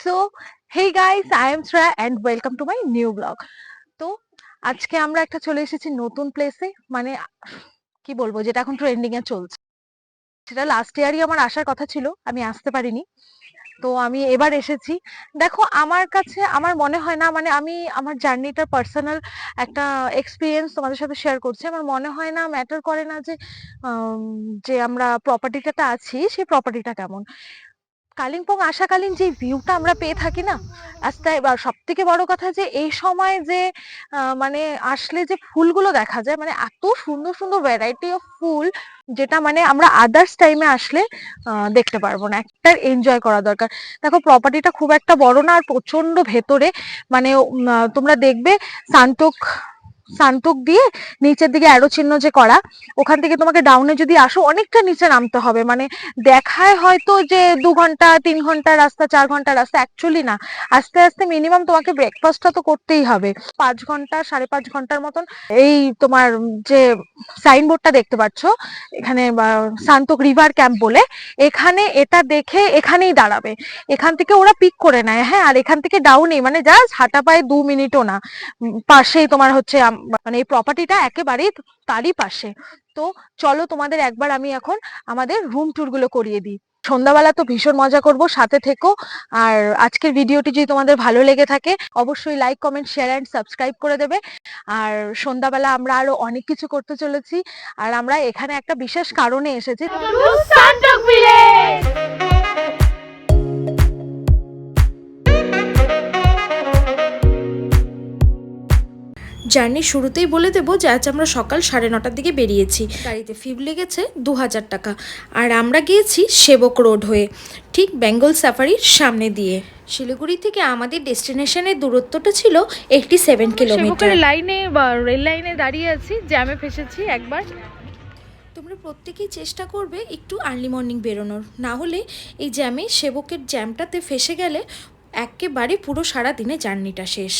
So hey guys I am Shreya and welcome to my new blog তো আজকে আমরা একটা চলে এসেছি নতুন প্লেসে মানে কি বলব, যেটা এখন ট্রেন্ডিং এ চলছে। সেটা লাস্ট ইয়ারই আমার আসার কথা ছিল, আমি আসতে পারিনি। তো আমি এবার এসেছি। দেখো, আমার কাছে, আমার মনে হয় না মানে আমি আমার জার্নিটার পার্সোনাল একটা এক্সপিরিয়েন্স তোমাদের সাথে শেয়ার করছি। আমার মনে হয় না ম্যাটার করে না যে যে আমরা প্রপার্টিটাতে আছি, সেই প্রপার্টিটা কেমন। কালিম্পং আসাকালীন যে ভিউটা আমরা পেয়ে থাকি না বা সব থেকে বড় কথা যে এই সময় যে মানে আসলে যে ফুলগুলো দেখা যায় মানে এত সুন্দর সুন্দর ভ্যারাইটি অফ ফুল যেটা মানে আমরা আদার্স টাইমে আসলে দেখতে পারব না একটা এনজয় করা দরকার। দেখো প্রপার্টিটা খুব একটা বড় না, আর প্রচণ্ড ভেতরে মানে তোমরা দেখবে সান্টক সান্টক দিয়ে নিচের দিকে অ্যারো চিহ্ন যে করা, ওখান থেকে তোমাকে ডাউনে যদি আসো, অনেকটা নিচে নামতে হবে। মানে দেখায় হয়তো যে দু ঘণ্টা, তিন ঘণ্টা রাস্তা, চার ঘণ্টা রাস্তা অ্যাকচুয়ালি না। আস্তে আস্তে মিনিমাম তোমাকে ব্রেকফাস্টটা তো করতেই হবে। পাঁচ ঘণ্টা, সাড়ে পাঁচ ঘণ্টার মতন এই তোমার যে সাইনবোর্ডটা দেখতে পাচ্ছ, এখানে সান্তক রিভার ক্যাম্প বলে, এখানে এটা দেখে এখানেই দাঁড়াবে। এখান থেকে ওরা পিক করে নেয় হ্যাঁ? আর এখান থেকে ডাউনেই মানে জাস্ট হাঁটা পায়ে দু মিনিটও না। পাশেই তোমার হচ্ছে মানে এই প্রপার্টিটা একেবারেই তারই পাশে। তো চলো তোমাদের একবার আমি এখন আমাদের রুম ট্যুরগুলো করিয়ে দিই। সন্ধ্যাবেলা তো ভীষণ মজা করব, সাথে থেকো। আর আজকের ভিডিওটি যদি তোমাদের ভালো লেগে থাকে, অবশ্যই like comment share and subscribe করে দেবে। আর সন্ধ্যাবেলা আমরা আরও অনেক কিছু করতে চলেছি। আর আমরা এখানে একটা বিশেষ কারণে এসেছি। জার্নির শুরুতেই বলে দেবো যে আজ আমরা সকাল সাড়ে নটার দিকে বেরিয়েছি। গাড়িতে ফিব লেগেছে দু হাজার টাকা। আর আমরা গিয়েছি সেবক রোড হয়ে ঠিক বেঙ্গল সাফারির সামনে দিয়ে। শিলিগুড়ি থেকে আমাদের ডেস্টিনেশনের দূরত্বটা ছিল এইটটি সেভেন কিলোমিটার। লাইনে বা রেল লাইনে দাঁড়িয়ে আছি জ্যামে ফেসেছি একবার। তোমরা প্রত্যেকেই চেষ্টা করবে একটু আর্লি মর্নিং বেরোনোর। না হলে এই জ্যামে সেবকের জ্যামটাতে ফেসে গেলে একেবারে পুরো সারা দিনে জার্নিটা শেষ।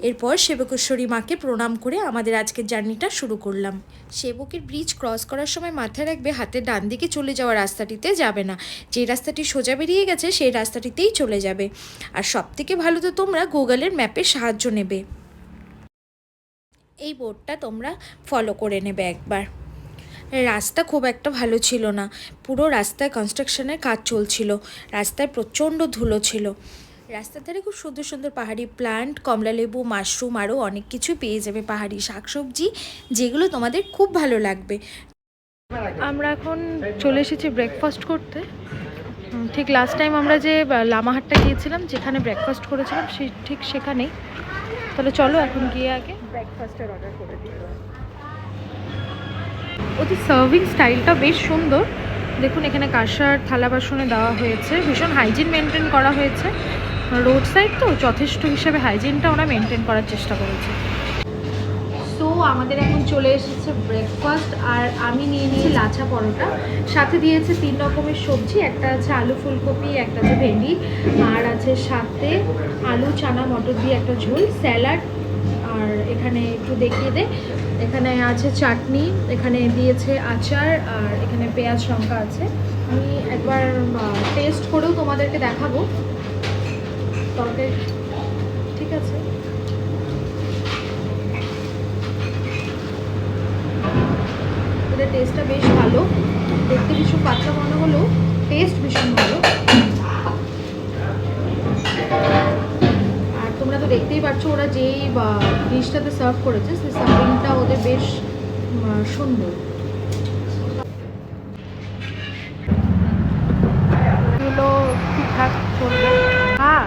এরপর সেবকেশ্বরী মাকে প্রণাম করে আমাদের আজকের জার্নিটা শুরু করলাম। সেবকের ব্রিজ ক্রস করার সময় মাথায় রাখবে, হাতের ডান দিকে চলে যাওয়া রাস্তাটিতে যাবে না। যে রাস্তাটি সোজা বেরিয়ে গেছে, সেই রাস্তাটিতেই চলে যাবে। আর সব থেকে ভালো তো তোমরা গুগলের ম্যাপের সাহায্য নেবে। এই বোর্ডটা তোমরা ফলো করে নেবে একবার। রাস্তা খুব একটা ভালো ছিল না। পুরো রাস্তায় কনস্ট্রাকশনের কাজ চলছিল। রাস্তায় প্রচণ্ড ধুলো ছিল। রাস্তার ধারে খুব সুন্দর সুন্দর পাহাড়ি প্লান্ট কমলালেবু মাশরুম আরও অনেক কিছু পেয়ে যাবে পাহাড়ি শাকসবজি, যেগুলো তোমাদের খুব ভালো লাগবে। আমরা এখন চলে এসেছি ব্রেকফাস্ট করতে। ঠিক লাস্ট টাইম আমরা যে লামাহাটটা গিয়েছিলাম, যেখানে ব্রেকফাস্ট করেছিলাম, সে ঠিক সেখানেই। তাহলে চলো এখন গিয়ে আগে ব্রেকফাস্টের অর্ডার করে দিই। ওদের সার্ভিং স্টাইলটা বেশ সুন্দর। দেখুন, এখানে কাঁসার থালা বাসনে দেওয়া হয়েছে। ভীষণ হাইজিন মেনটেন করা হয়েছে। রোড সাইড তো যথেষ্ট হিসেবে হাইজিনটা ওরা মেনটেন করার চেষ্টা করেছে। সো আমাদের এখন চলে এসেছে ব্রেকফাস্ট আর আমি নিয়ে নিয়েছি লাচা পরোটা। সাথে দিয়েছে তিন রকমের সবজি, একটা আছে আলু ফুলকপি, একটা আছে ভেন্ডি, আর আছে সাথে আলু, চানা, মটর দিয়ে একটা ঝোল, স্যালাড, আর এখানে একটু দেখিয়ে দে। এখানে আছে চাটনি, এখানে দিয়েছে আচার, আর এখানে পেঁয়াজ লঙ্কা আছে। আমি একবার টেস্ট করেও তোমাদেরকে দেখাবো। তরকারি ঠিক আছে। এদের টেস্টটা বেশ ভালো। দেখতে কিছু পাতলা মনে হলেও টেস্ট ভীষণ ভালো। আর তোমরা তো দেখতেই পাচ্ছ ওরা যেই ডিশটাতে সার্ভ করেছে, সেই সার্ভিংটা ওদের বেশ সুন্দর এগুলো ঠিকঠাক চলবে হ্যাঁ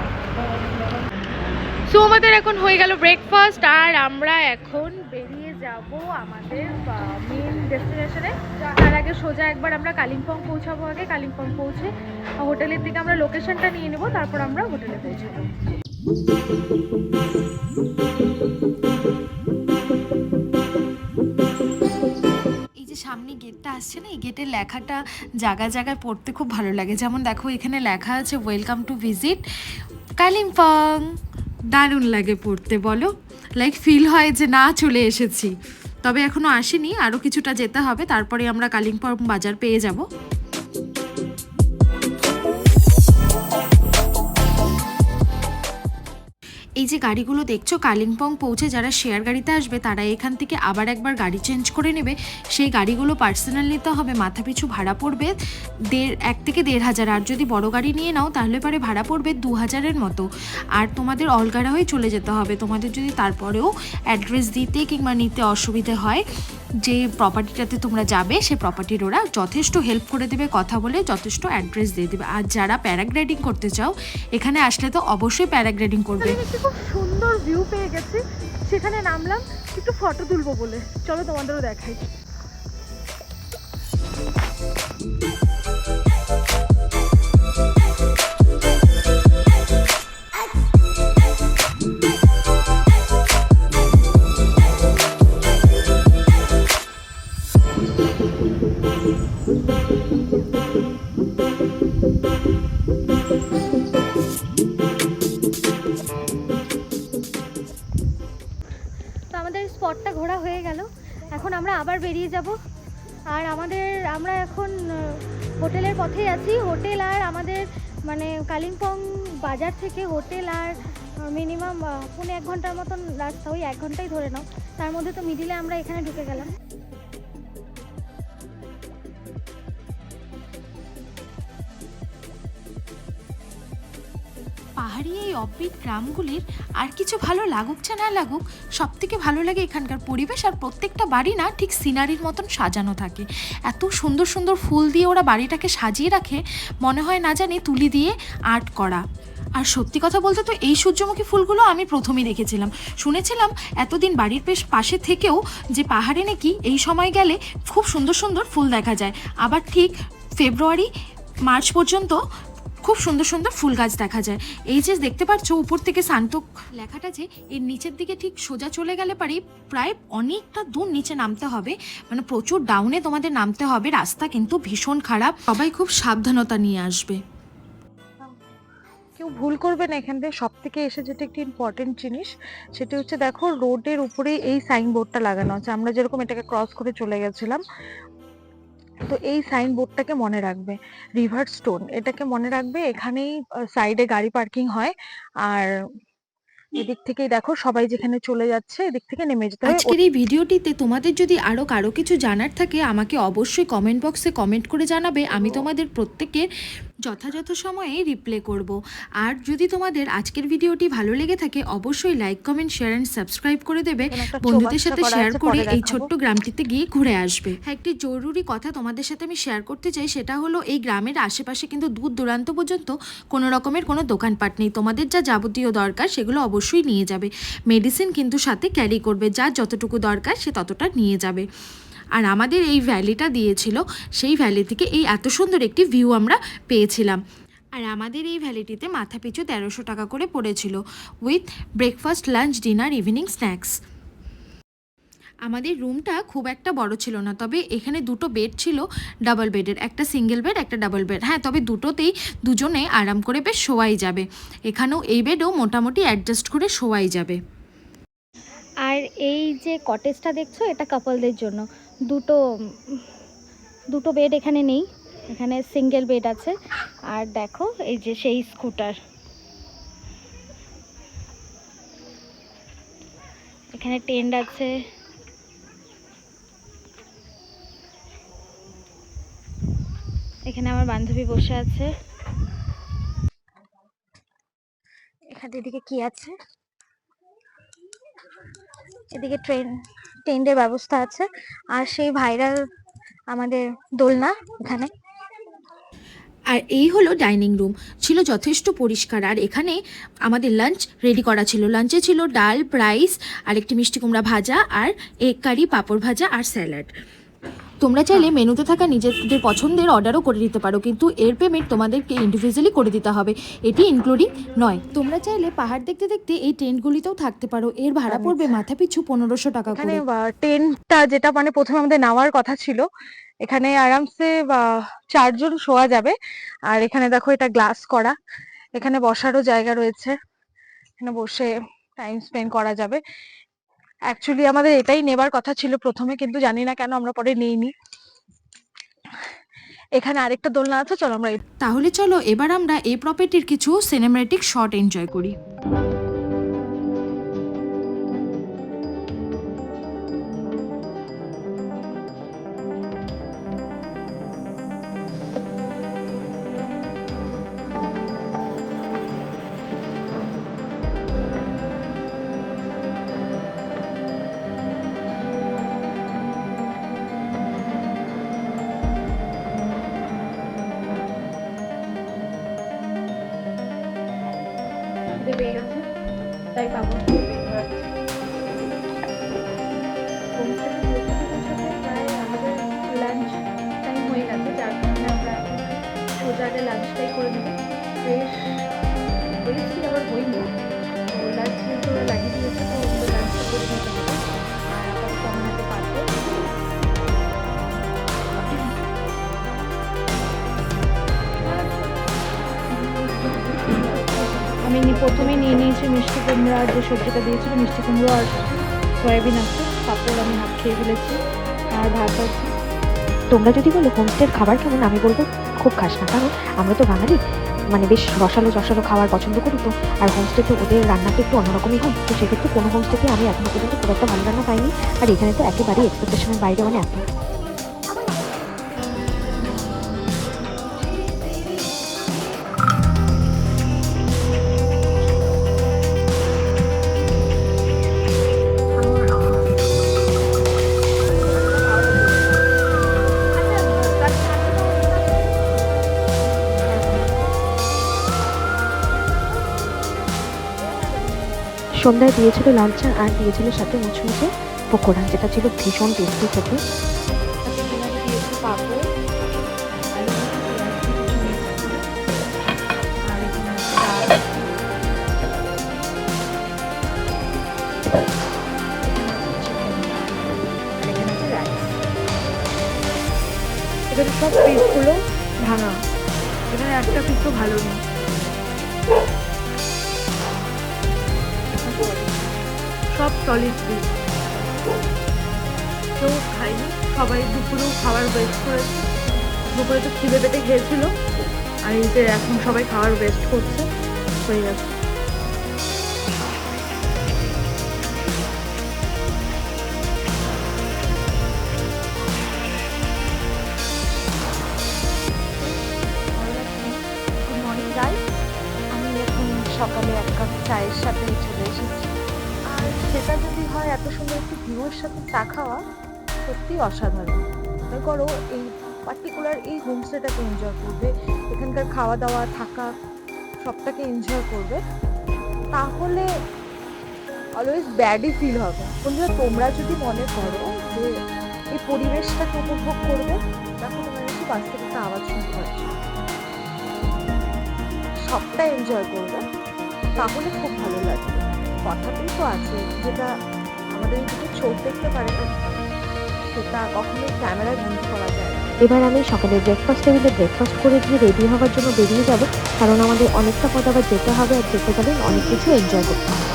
সো আমাদের এখন হয়ে গেল ব্রেকফাস্ট আর আমরা এখন বেরিয়ে যাব আমাদের মেন ডেস্টিনেশনে তার আগে সোজা একবার আমরা কালিম্পং পৌঁছাবো আগে। কালিম্পং পৌঁছে হোটেলের দিকে আমরা লোকেশনটা নিয়ে নেব, তারপর আমরা হোটেলে পৌঁছাবো। সামনে গেটটা আসছে না, এই গেটের লেখাটা জায়গায় জায়গায় পড়তে খুব ভালো লাগে। যেমন দেখো, এখানে লেখা আছে ওয়েলকাম টু ভিজিট কালিম্পং। দারুণ লাগে পড়তে, বলো? লাইক ফিল হয় যে না, চলে এসেছি। তবে এখনও আসিনি আরও কিছুটা যেতে হবে, তারপরে আমরা কালিম্পং বাজার পেয়ে যাব। এই যে গাড়িগুলো দেখছ, কালিম্পং পৌঁছে যারা শেয়ার গাড়িতে আসবে, তারা এখান থেকে আবার একবার গাড়ি চেঞ্জ করে নেবে। সেই গাড়িগুলো পার্সোনাল নিতে হবে মাথাপিছু ভাড়া পড়বে দেড়, এক থেকে দেড় হাজার। আর যদি বড় গাড়ি নিয়ে নাও, তাহলে পরে ভাড়া পড়বে দু হাজারের মতো। আর তোমাদের অলগাড়া হয়ে চলে যেতে হবে। তোমাদের যদি তারপরেও অ্যাড্রেস দিতে কিংবা নিতে অসুবিধে হয়, যে প্রপার্টিটাতে তোমরা যাবে, সে প্রপার্টির ওরা যথেষ্ট হেল্প করে দেবে কথা বলে, যথেষ্ট অ্যাড্রেস দিয়ে দেবে। আর যারা প্যারাগ্লাইডিং করতে চাও, এখানে আসলে তো অবশ্যই প্যারাগ্লাইডিং করবে। খুব সুন্দর ভিউ পেয়ে গেছি। সেখানে নামলাম একটু ফটো তুলবো বলে। চলো তোমাদেরও দেখাই। আমরা আবার বেরিয়ে যাব। আর আমাদের, আমরা এখন হোটেলের পথেই আছি। হোটেল আর আমাদের মানে কালিম্পং বাজার থেকে হোটেল আর মিনিমাম পৌনে এক ঘণ্টার মতন রাস্তা, ওই এক ঘন্টাই ধরে নাও। তার মধ্যে তো মিডিলে আমরা এখানে ঢুকে গেলাম। পাহাড়ি এই অব্বিট গ্রামগুলির আর কিছু ভালো লাগুক চা না লাগুক সব থেকে ভালো লাগে এখানকার পরিবেশ আর প্রত্যেকটা বাড়ি না ঠিক সিনারির মতন সাজানো থাকে। এত সুন্দর সুন্দর ফুল দিয়ে ওরা বাড়িটাকে সাজিয়ে রাখে, মনে হয় না জানি তুলি দিয়ে আর্ট করা। আর সত্যি কথা বলতে তো এই সূর্যমুখী ফুলগুলো আমি প্রথমেই দেখেছিলাম। শুনেছিলাম এতদিন বাড়ির পেশ পাশে থেকেও যে পাহাড়ে নাকি এই সময় গেলে খুব সুন্দর সুন্দর ফুল দেখা যায়। আবার ঠিক ফেব্রুয়ারি, মার্চ পর্যন্ত খুব সুন্দর সুন্দর ফুল গাছ দেখা যায়। এই যে দেখতে পাচ্ছ উপর থেকে শান্তক লেখাটা যে, এর নিচের দিকে ঠিক সোজা চলে গেলে পারি প্রায় অনেকটা দূর নিচে নামতে হবে। মানে প্রচুর ডাউনে তোমাদের নামতে হবে, রাস্তা কিন্তু ভীষণ খারাপ। সবাই খুব সাবধানতা নিয়ে আসবে। কেউ ভুল করবে না এখান থেকে সব থেকে এসে যেটা একটি ইম্পর্টেন্ট জিনিস, সেটা হচ্ছে দেখো রোডের উপরে এই সাইনবোর্ডটা লাগানো আছে। আমরা যেরকম এটাকে ক্রস করে চলে গেছিলাম তো এই সাইনবোর্ডটাকে মনে রাখবে। রিভার স্টোন এটাকে মনে রাখবে এখানেই সাইডে গাড়ি পার্কিং হয়। আর এদিক থেকেই দেখো সবাই যেখানে চলে যাচ্ছে, এদিক থেকে নেমে যেতে হবে আজকের এই ভিডিওটিতে তোমাদের যদি আরও কারও কিছু জানার থাকে, আমাকে অবশ্যই কমেন্ট বক্সে কমেন্ট করে জানাবে। আমি তোমাদের প্রত্যেকের যথাযথ সময়ে রিপ্লে করব। আর যদি তোমাদের আজকের ভিডিওটি ভালো লেগে থাকে অবশ্যই like comment share and subscribe করে দেবে। বন্ধুদের সাথে শেয়ার করে এই ছোট্ট গ্রামটিতে গিয়ে ঘুরে আসবে। হ্যাঁ একটি জরুরি কথা তোমাদের সাথে আমি শেয়ার করতে চাই সেটা হলো এই গ্রামের আশেপাশে কিন্তু দূর দূরান্ত পর্যন্ত কোনো রকমের কোনো দোকানপাট নেই। তোমাদের যা যাবতীয় দরকার সেগুলো অবশ্যই নিয়ে যাবে। মেডিসিন কিন্তু সাথে ক্যারি করবে যা যতটুকু দরকার সে ততটা নিয়ে যাবে। আর আমাদের এই ভ্যালিটা দিয়েছিল, সেই ভ্যালি থেকে এই এত সুন্দর একটি ভিউ আমরা পেয়েছিলাম। আর আমাদের এই ভ্যালিটিতে মাথা পিছু তেরোশো টাকা করে পড়েছিল with breakfast lunch dinner evening snacks আমাদের রুমটা খুব একটা বড় ছিল না, তবে এখানে দুটো বেড ছিল ডাবল বেডের একটা সিঙ্গেল বেড একটা ডাবল বেড হ্যাঁ তবে দুটোতেই দুজনে আরাম করে বেশ শোয়াই যাবে। এখানেও এই বেডও মোটামুটি অ্যাডজাস্ট করে শোয়াই যাবে। আর এই যে কটেজটা দেখছ, এটা কাপলদের জন্য। দুটো দুটো বেড এখানে নেই। এখানে সিঙ্গেল বেড আছে। আর দেখো, এই যে সেই স্কুটার এখানে টেন্ট আছে। এখানে আমার বান্ধবী বসে আছে। এখানে এদিকে কি আছে? এদিকে ট্রেন ট্রেনের ব্যবস্থা আছে। আর সেই ভাইরাল আমাদের দোলনা এখানে। আর এই হলো ডাইনিং রুম ছিল যথেষ্ট পরিষ্কার। আর এখানে আমাদের লাঞ্চ রেডি করা ছিল। লাঞ্চে ছিল ডাল রাইস আর একটি মিষ্টি কুমড়া ভাজা, আর এগ কারি পাঁপড় ভাজা, আর স্যালাড তোমরা চাইলে মেনুতে থাকা নিজেদের পছন্দের অর্ডারও করে দিতে পারো কিন্তু এর পেমেন্ট তোমাদেরকে ইন্ডিভিজুয়ালি করে দিতে হবে। এটি ইনক্লুডিং নয়। তোমরা চাইলে পাহাড় দেখতে দেখতে এই টেন্টগুলিতেও থাকতে পারো। এর ভাড়া পড়বে মাথা পিছু পনেরোশো টাকা এখানে করে। টেন্টটা যেটা মানে প্রথমে আমাদের নেওয়ার কথা ছিল এখানে আরামসে চারজন শোয়া যাবে। আর এখানে দেখো এটা গ্লাস করা। এখানে বসারও জায়গা রয়েছে। এখানে বসে টাইম স্পেন্ড করা যাবে। অ্যাকচুয়ালি আমাদের এটাই নেবার কথা ছিল প্রথমে, কিন্তু জানি না কেন আমরা পরে নিইনি। এখানে আরেকটা দোলনা আছে, চলো আমরা তাহলে চলো, এবার আমরা এই প্রপার্টির কিছু সিনেম্যাটিক শট এনজয় করি। লাঞ্চটাই করে নেব ফ্রেশ হয়েছি আবার হইনি তো লাঞ্চ ওরা লাগিয়ে দিয়েছে, তো লাঞ্চটা করে নিতে হবে। আমি হাতে প্রথমে নিয়ে নিয়েছি মিষ্টি কুমড়ো, যে সবজিটা দিয়েছিল, মিষ্টি কুমড়ো আর সয়াবিন আছে। পাঁপড় আমি হাফ খেয়ে ফেলেছি। আর ভাত আছে। তোমরা যদি বলো হোমস্টের খাবার কেমন? আমি বলব খুব খাস না। কারণ আমরা তো বাঙালি মানে বেশ রসালো রসালো খাওয়ার পছন্দ করি তো। আর হোমস্টেতে ওদের রান্নাটা একটু অন্যরকমই হয়। তো সেক্ষেত্রে কোনো হোমস্টেতে আমি এখনও পর্যন্ত খুব একটা ভালো রান্না পাইনি। আর এখানে তো একেবারেই এক্সপেকটেশনের বাইরে মানে এত। সন্ধ্যায় দিয়েছিল লাল চা আর দিয়েছিল সাথে মুচমুচে পকোড়া, যেটা ছিল ভীষণ টেস্টি খেতে। এখানে সব পিসগুলো ভাঙা। এখানে একটা পিসও ভালো নেই। সলিড পিস কেউ খাইনি, সবাই দুপুরেও খাবার ওয়েস্ট করেছে। দুপুরে তো খিদে পেটে খেয়েছিল। আর এখন সবাই খাবার ওয়েস্ট করছে, হয়ে গেছে। হয় এত সুন্দর একটি ভিউয়ের সাথে চা খাওয়া সত্যি অসাধারণ। মনে করো এই পার্টিকুলার এই হোমস্টেটাকে এনজয় করবে, এখানকার খাওয়া দাওয়া থাকা, সবটাকে এনজয় করবে, তাহলে অলওয়েজ ব্যাডই ফিল হবে। বন্ধুরা, তোমরা যদি মনে করো যে এই পরিবেশটাকে উপভোগ করবে, দেখো তোমার একটু থেকে একটা আওয়াজ শুনতে পাচ্ছ। সবটা এনজয় করবে, তাহলে খুব ভালো লাগবে। কথাতেই তো আছে, যেটা আমাদের কিছু চোখ দেখতে পারে না। সেটা কখনোই করা যায় এবার আমি সকালে ব্রেকফাস্ট টেবিলে ব্রেকফাস্ট করে দিয়ে রেডি হওয়ার জন্য বেরিয়ে যাব, কারণ আমাদের অনেকটা পথ আবার যেতে হবে আর যেতে গেলে অনেক কিছু এনজয় করতে হবে।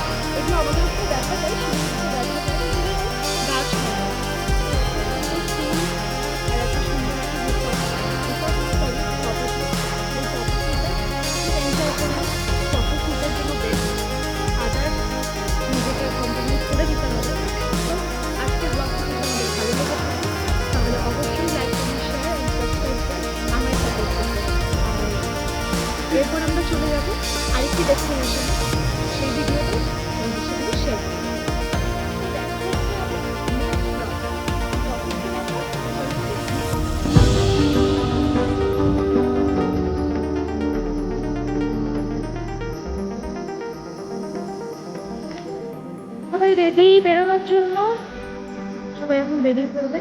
রেডি বেরোনোর জন্য সবাই এখন বেরিয়ে পড়বে।